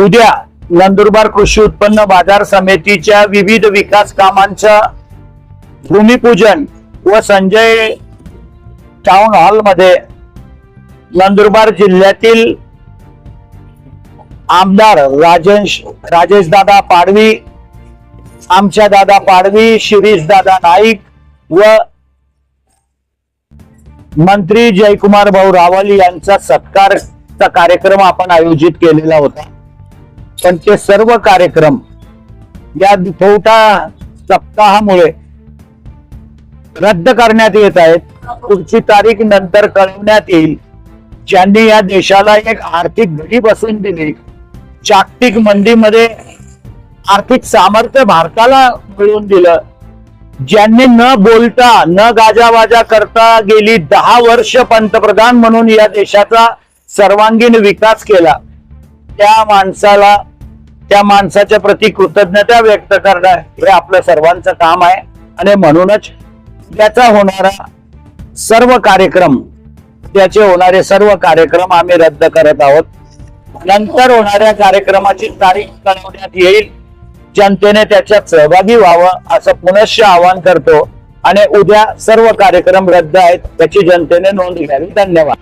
उद्या नंदुरबार कृषी उत्पन्न बाजार समितीच्या विविध विकास कामांचं भूमिपूजन व संजय टाउन हॉलमध्ये नंदुरबार जिल्ह्यातील आमदार राजेश राजेश दादा पाडवी आमच्या दादा पाडवी शिरीष दादा नाईक व मंत्री जयकुमार भाऊ रावल यांचा सत्कारचा कार्यक्रम आपण आयोजित केलेला होता. पण ते सर्व कार्यक्रम या दुखवटा सप्ताहामुळे रद्द करण्यात येत आहेत. पुढची तारीख नंतर कळवण्यात येईल. ज्यांनी या देशाला एक आर्थिक घडी बसून दिली जागतिक मंदीमध्ये आर्थिक सामर्थ्य भारताला मिळवून दिलं ज्यांनी न बोलता न गाजावाजा करता गेली दहा वर्ष पंतप्रधान म्हणून या देशाचा सर्वांगीण विकास केला. त्या माणसाला त्या माणसाच्या प्रती कृतज्ञता व्यक्त करणं हे आपलं सर्वांचं काम आहे. आणि म्हणूनच त्याचा होणारा सर्व कार्यक्रम त्याचे होणारे सर्व कार्यक्रम आम्ही रद्द करत आहोत. नंतर होणाऱ्या कार्यक्रमाची तारीख कळवण्यात येईल. जनतेने त्याच्यात सहभागी व्हावं असं पुनश्च आवाहन करतो. आणि उद्या सर्व कार्यक्रम रद्द आहेत त्याची जनतेने नोंद घ्यावी. धन्यवाद.